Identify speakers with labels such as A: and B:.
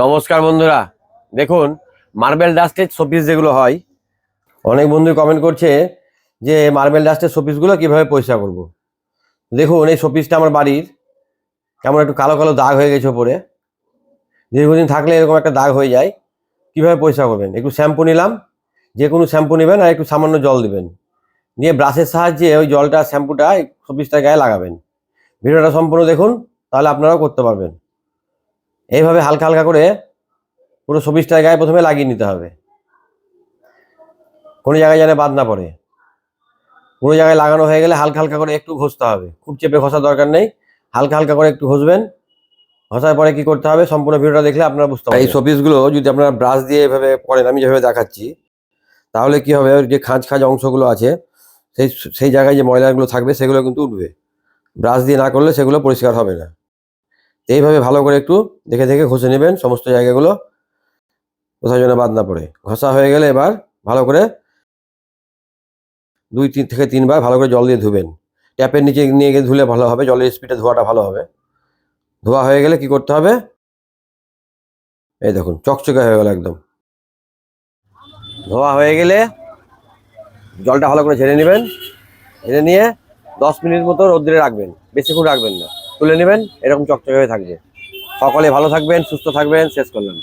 A: নমস্কার বন্ধুরা। দেখুন মার্বেল ডাস্টের শোপিস যেগুলো হয়, অনেক বন্ধু কমেন্ট করছে যে মার্বেল ডাস্টের শোপিসগুলো কীভাবে পরিষ্কার করব। দেখুন, এই শোপিসটা আমার বাড়ির, কেমন একটু কালো কালো দাগ হয়ে গেছে ওপরে দীর্ঘদিন থাকলে এরকম একটা দাগ হয়ে যায়। কীভাবে পরিষ্কার করবেন? একটু শ্যাম্পু নিলাম, যে কোনো শ্যাম্পু নেবেন আর একটু সামান্য জল দিবেন। নিয়ে ব্রাশের সাহায্যে ওই জলটা শ্যাম্পুটা শোপিসটার গায়ে লাগাবেন। ভিডিওটা সম্পূর্ণ দেখুন, তাহলে আপনারাও করতে পারবেন। এইভাবে হালকা হালকা করে পুরো শোপিসটার গায়ে প্রথমে লাগিয়ে নিতে হবে। কোনো জায়গায় যেন বাদ না পড়ে। কোনো জায়গায় লাগানো হয়ে গেলে হালকা হালকা করে একটু ঘষতে হবে। খুব চেপে ঘষার দরকার নেই। হালকা হালকা করে একটু ঘষবেন। ঘষার পরে কি করতে হবে? সম্পূর্ণ ভিডিওটা দেখলে আপনারা বুঝতে পারবেন। এই শোপিসগুলো যদি আপনারা ব্রাশ দিয়ে এভাবে করেন, আমি যেভাবে দেখাচ্ছি, তাহলে কি হবে? যে খাঁজ খাঁজ অংশগুলো আছে, সেই সেই জায়গায় যে ময়লাগুলো থাকবে, সেগুলো কিন্তু উঠবে। ব্রাশ দিয়ে না করলে সেগুলো পরিষ্কার হবে না। এইভাবে ভালো করে একটু দেখে দেখে ঘষে নেবেন সমস্ত জায়গাগুলো। কোথাও যেন বাদ না পড়ে। ঘষা হয়ে গেলে এবার ভালো করে দুই তিন থেকে তিনবার ভালো করে জল দিয়ে ধুবেন। ট্যাপের নিচে নিয়ে গিয়ে ধুলে ভালো হবে, জলের স্পিডে ধোয়াটা ভালো হবে। ধোয়া হয়ে গেলে কি করতে হবে? এই দেখুন, চকচকে হয়ে গেল একদম। ধোয়া হয়ে গেলে জলটা ভালো করে ঝেড়ে নেবেন। ঝেড়ে নিয়ে দশ মিনিট মতো রোদ্রে রাখবেন, বেশিক্ষণ রাখবেন না। তুলে নেবেন এরকম চকচকে হয়ে থাকবে। সকলে ভালো থাকবেন সুস্থ থাকবেন শেষ করলাম।